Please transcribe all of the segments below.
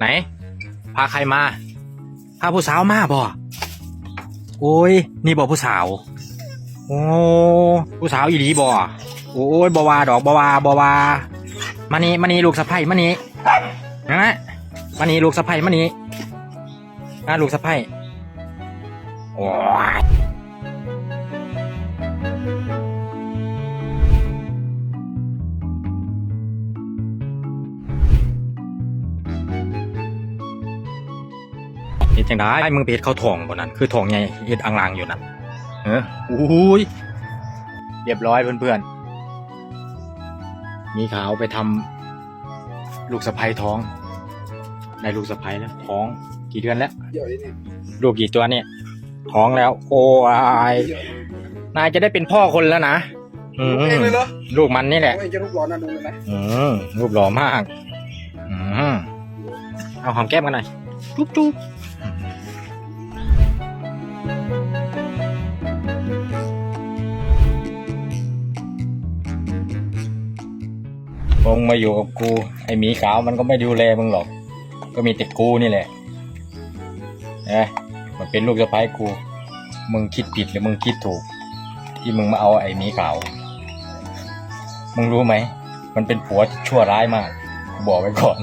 ไหน พาใครมา พาผู้สาวมาบ่โอ้ย นี่บ่ผู้สาว โอ้ผู้สาวอีหลีบ่โอ้ยบ่วาดอกบ่วาบ่วามานี่มานี่ลูกสะใภ้มานี่นะมานี่ลูกสะใภ้มานี่นะลูกสะใภ้โอ้ย ดจังได้มึงไปเฮ็ดเข้าทองบ่นั่นคือทองใหญ่เฮ็ดอังลางอยู่นั่นเอออุ้ยเรียบร้อยเพื่อนๆ มีขาวไปทำลูกสะใภ้ท้อง ได้ลูกสะใภ้แล้วท้องกี่เดือนแล้วเดี๋ยวนี้เนี่ยลูกกี่ตัวเนี่ย ท้องแล้ว โอ้ยนายจะได้เป็นพ่อคนแล้วนะอืมเองเลยเหรอลูกมันนี่แหละไม่จะรูปร้อนนะดูเลยนะอืมรูปหล่อมากอืมเอาหอมแก้มกันหน่อยจุ๊บจุ๊บ งมาอยู่กับกู ไอหมีขาวมันก็ไม่ดูแลมึงหรอก ก็มีแต่กูนี่แหละนะมันเป็นลูกสะใภ้กู มึงคิดผิดหรือมึงคิดถูก ที่มึงมาเอาไอหมีขาว มึงรู้ไหม มันเป็นผัวชั่วร้ายมากกูบอกไว้ก่อน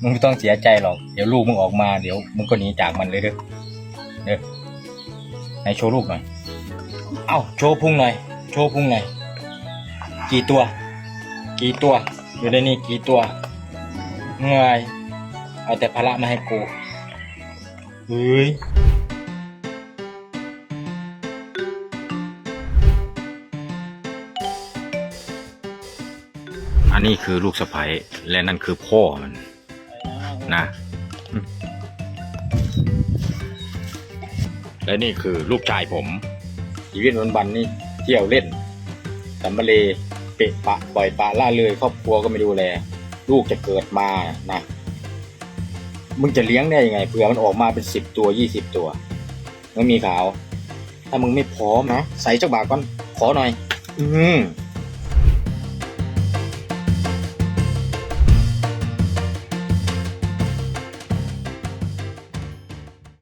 มึงไม่ต้องเสียใจหรอก เดี๋ยวลูกมึงออกมาเดี๋ยวมึงก็หนีจากมันเลยเด้อเด้อไหนโชว์ลูกหน่อย เอ้าโชว์พุงหน่อย โชว์พุงหน่อย กี่ตัว กี่ตัว อยู่ในนี่กี่ตัวเงยเอาแต่ภาระมาให้กูเฮ้ยอันนี้คือลูกสะใภ้และนั่นคือพ่อมันนะอืมและนี่คือลูกชายผมชีวิตวันๆนี่เที่ยวเล่นสัมมาเล เปะปะปล่อยปะล่าเลยครอบครัวก็ไม่ดูแล ลูกจะเกิดมานะมึงจะเลี้ยงได้ยังไงเผื่อมันออกมาเป็นสิบตัวยี่สิบตัวมึงมีขาว ถ้ามึงไม่พร้อมนะใส่เจ้าบากก่อนขอหน่อย อืม